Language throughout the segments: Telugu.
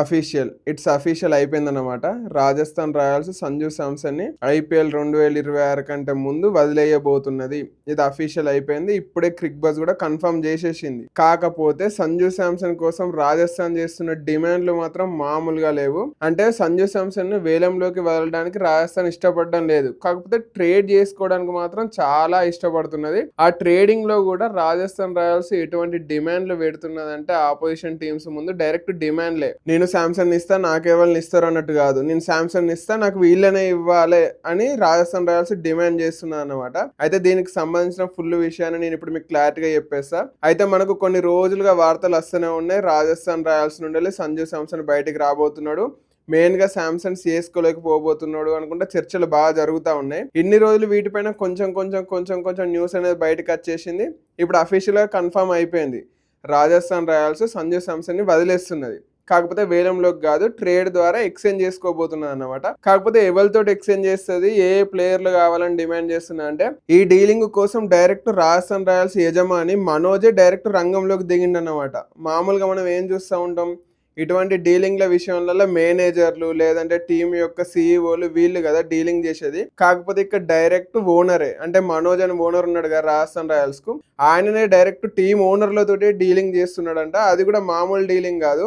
అఫీషియల్ ఇట్స్ అఫీషియల్ అయిపోయిందన్నమాట. రాజస్థాన్ రాయల్స్ సంజు శాంసన్ని ఐపీఎల్ రెండు వేల ఇరవై ఆరు కంటే ముందు వదిలేయబోతున్నది. ఇది అఫీషియల్ అయిపోయింది. ఇప్పుడే క్రిక్ బస్ కూడా కన్ఫర్మ్ చేసేసింది. కాకపోతే సంజు శాంసన్ కోసం రాజస్థాన్ చేస్తున్న డిమాండ్లు మాత్రం మామూలుగా లేవు. అంటే సంజు శాంసన్ను వేలంలోకి వదలడానికి రాజస్థాన్ ఇష్టపడడం లేదు. కాకపోతే ట్రేడ్ చేసుకోవడానికి మాత్రం చాలా ఇష్టపడుతున్నది. ఆ ట్రేడింగ్లో కూడా రాజస్థాన్ రాయల్స్ ఎటువంటి డిమాండ్లు పెడుతున్నదంటే ఆపోజిషన్ టీమ్స్ ముందు డైరెక్ట్ డిమాండ్లే. నేను శాంసంగ్ ఇస్తా నాకెవరిని ఇస్తారు అన్నట్టు కాదు. నేను శాంసంగ్ ఇస్తా నాకు వీళ్ళనే ఇవ్వాలి అని రాజస్థాన్ రాయల్స్ డిమాండ్ చేస్తున్నాను అనమాట అయితే దీనికి సంబంధించిన ఫుల్ విషయాన్ని నేను ఇప్పుడు మీకు క్లారిటీగా చెప్పేస్తా. అయితే మనకు కొన్ని రోజులుగా వార్తలు వస్తూనే ఉన్నాయి. రాజస్థాన్ రాయల్స్ నుండి సంజు శాంసన్ బయటికి రాబోతున్నాడు. మెయిన్గా శాంసంగ్ సిఎస్కోలోకి పోబోతున్నాడు అనుకుంటే చర్చలు బాగా జరుగుతూ ఉన్నాయి. ఇన్ని రోజులు వీటిపైన కొంచెం కొంచెం కొంచెం కొంచెం న్యూస్ అనేది బయటకు వచ్చేసింది. ఇప్పుడు అఫీషియల్గా కన్ఫర్మ్ అయిపోయింది. రాజస్థాన్ రాయల్స్ సంజయ్ శాంసన్ని వదిలేస్తున్నది. కాకపోతే వేలంలోకి కాదు ట్రేడ్ ద్వారా ఎక్స్చేంజ్ చేసుకోబోతున్నది అనమాట కాకపోతే ఎవరితో ఎక్స్చేంజ్ చేస్తుంది ఏ ప్లేయర్లు కావాలని డిమాండ్ చేస్తున్నా అంటే ఈ డీలింగ్ కోసం డైరెక్ట్ రాజస్థాన్ రాయల్స్ యజమాని మనోజే డైరెక్ట్ రంగంలోకి దిగిండనమాట మామూలుగా మనం ఏం చూస్తూ ఉంటాం? ఇటువంటి డీలింగ్ల విషయంలో మేనేజర్లు లేదంటే టీం యొక్క సీఈఓలు వీళ్ళు కదా డీలింగ్ చేసేది. కాకపోతే ఇక్కడ డైరెక్ట్ ఓనరే అంటే మనోజ్ అని ఓనర్ ఉన్నాడు కదా రాజస్థాన్ రాయల్స్కు ఆయననే డైరెక్ట్ టీం ఓనర్లతోటి డీలింగ్ చేస్తున్నాడంట. అది కూడా మామూలు డీలింగ్ కాదు.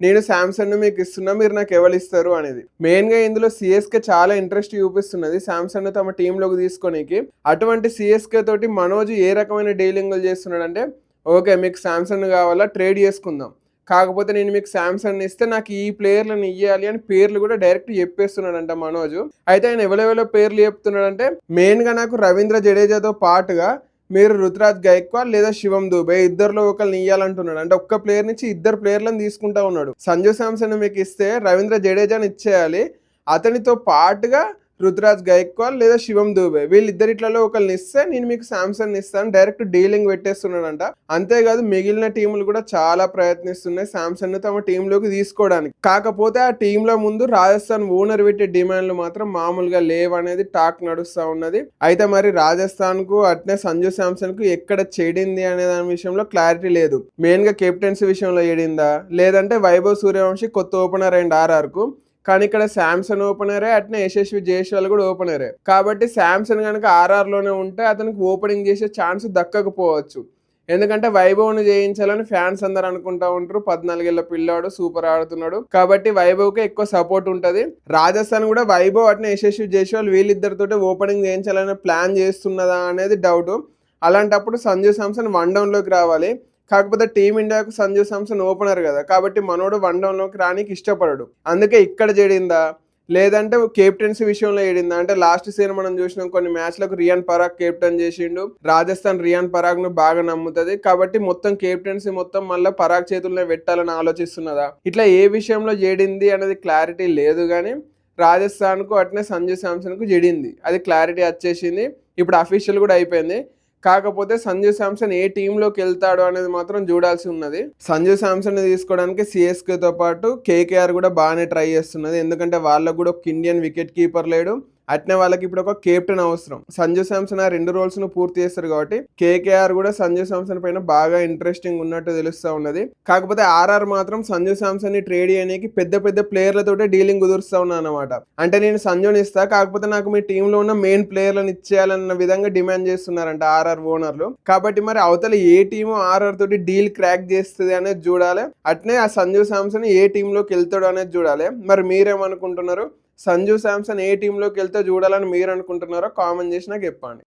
నేను శాంసంగ్ మీకు ఇస్తున్నా మీరు నాకు ఎవరు ఇస్తారు అనేది. మెయిన్గా ఇందులో సిఎస్కే చాలా ఇంట్రెస్ట్ చూపిస్తున్నది. శాంసంగ్ తమ టీంలోకి తీసుకోనికి. అటువంటి సిఎస్కే తోటి మనోజ్ ఏ రకమైన డీలింగ్లు చేస్తున్నాడంటే ఓకే మీకు శాంసంగ్ కావాలా ట్రేడ్ చేసుకుందాం. కాకపోతే నేను మీకు శాంసంగ్ ఇస్తే నాకు ఈ ప్లేయర్లను ఇవ్వాలి అని పేర్లు కూడా డైరెక్ట్ చెప్పేస్తున్నాడంట మనోజ్. అయితే ఆయన ఎవరెవరో పేర్లు చెప్తున్నాడంటే మెయిన్గా నాకు రవీంద్ర జడేజాతో పాటుగా మీరు రుతురాజ్ గైక్వాడ్ లేదా శివం దూబే ఇద్దరులో ఒకరిని ఇవ్వాలంటున్నాడు అంటే ఒక్క ప్లేయర్ నుంచి ఇద్దరు ప్లేయర్లను తీసుకుంటా ఉన్నాడు. సంజు శాంసన్ మీకు ఇస్తే రవీంద్ర జడేజాని ఇచ్చేయాలి. అతనితో పాటుగా రుతురాజ్ గైక్వాల్ లేదా శివం దూబే. వీళ్ళిద్దరిట్లలో ఒకరిని ఇస్తే నేను మీకు శాంసంగ్ ఇస్తాను డైరెక్ట్ డీలింగ్ పెట్టేస్తున్నాడంట. అంతేకాదు మిగిలిన టీములు కూడా చాలా ప్రయత్నిస్తున్నాయి శాంసంగ్ తమ టీంలోకి తీసుకోవడానికి. కాకపోతే ఆ టీంలో ముందు రాజస్థాన్ ఓనర్ పెట్టే డిమాండ్లు మాత్రం మామూలుగా లేవనేది టాక్ నడుస్తూ ఉన్నది. అయితే మరి రాజస్థాన్కు అట్నే సంజు శాంసన్కు ఎక్కడ చెడింది అనే దాని విషయంలో క్లారిటీ లేదు. మెయిన్గా కెప్టెన్సీ విషయంలో ఏడిందా? లేదంటే వైభవ్ సూర్యవంశీ కొత్త ఓపెనర్ అండ్ ఆర్ఆర్కు కానీ ఇక్కడ శాంసంగ్ ఓపెనరే అట్నే యశస్వి జైస్వాల్ కూడా ఓపెనరే కాబట్టి శాంసంగ్ కనుక ఆర్ఆర్లోనే ఉంటే అతనికి ఓపెనింగ్ చేసే ఛాన్స్ దక్కకపోవచ్చు. ఎందుకంటే వైభవ్ను జయించాలని ఫ్యాన్స్ అందరు అనుకుంటా ఉంటారు. పద్నాలుగేళ్ళ పిల్లాడు సూపర్ ఆడుతున్నాడు. కాబట్టి వైభవ్కి ఎక్కువ సపోర్ట్ ఉంటుంది. రాజస్థాన్ కూడా వైభవ్ అట్నే యశస్వి జైస్వాల్ వీళ్ళిద్దరితో ఓపెనింగ్ చేయించాలని ప్లాన్ చేస్తున్నదా అనేది డౌట్ అలాంటప్పుడు సంజు శాంసన్ వన్ డౌన్లోకి రావాలి. కాకపోతే టీమిండియాకు సంజు శాంసన్ ఓపెనర్ కదా. కాబట్టి మనోడు వన్ డౌన్లోకి రానికి ఇష్టపడడు. అందుకే ఇక్కడ చేడిందా లేదంటే కెప్టెన్సీ విషయంలో ఏడిందా అంటే లాస్ట్ సీజన్ మనం చూసినాం కొన్ని మ్యాచ్లకు రియాన్ పరాగ్ కెప్టెన్ చేసిండు. రాజస్థాన్ రియాన్ పరాగ్ను బాగా నమ్ముతుంది. కాబట్టి మొత్తం కెప్టెన్సీ మొత్తం మళ్ళీ పరాగ్ చేతుల్లో పెట్టాలని ఆలోచిస్తున్నదా? ఇట్లా ఏ విషయంలో జడింది అనేది క్లారిటీ లేదు కానీ రాజస్థాన్కు అట్నే సంజు శాంసన్కు జడింది. అది క్లారిటీ వచ్చేసింది. ఇప్పుడు అఫీషియల్ కూడా అయిపోయింది. కాకపోతే సంజు శాంసన్ ఏ టీంలోకి వెళ్తాడు అనేది మాత్రం చూడాల్సి ఉన్నది. సంజు శాంసన్ తీసుకోవడానికి సిఎస్కేతో పాటు కేకేఆర్ కూడా బాగానే ట్రై చేస్తున్నది. ఎందుకంటే వాళ్ళకు కూడా ఒక ఇండియన్ వికెట్ కీపర్ లేడు. అట్నే వాళ్ళకి ఇప్పుడు ఒక కెప్టెన్ అవసరం. సంజు శాంసన్ ఆ రెండు రోల్స్ను పూర్తి చేస్తారు కాబట్టి కేకేఆర్ కూడా సంజు శాంసన్ పైన బాగా ఇంట్రెస్టింగ్ ఉన్నట్టు తెలుస్తా ఉన్నది. కాకపోతే ఆర్ఆర్ మాత్రం సంజు శాంసన్ని ట్రేడ్ చేయడానికి పెద్ద పెద్ద ప్లేయర్లతో డీలింగ్ కుదురుస్తా ఉన్నా అనమాట అంటే నేను సంజుని ఇస్తా కాకపోతే నాకు మీ టీంలో ఉన్న మెయిన్ ప్లేయర్లను ఇచ్చేయాలన్న విధంగా డిమాండ్ చేస్తున్నారంట ఆర్ఆర్ ఓనర్లు. కాబట్టి మరి అవతల ఏ టీము ఆర్ఆర్ తోటి డీల్ క్రాక్ చేస్తుంది అనేది చూడాలి. అట్నే ఆ సంజు శాంసన్ ఏ టీంలోకి వెళ్తాడు అనేది చూడాలి. మరి మీరేమనుకుంటున్నారు? సంజు శాంసన్ ఏ టీంలోకి వెళ్తే చూడాలని మీరు అనుకుంటున్నారో కామెంట్ చేసి నాకు చెప్పండి.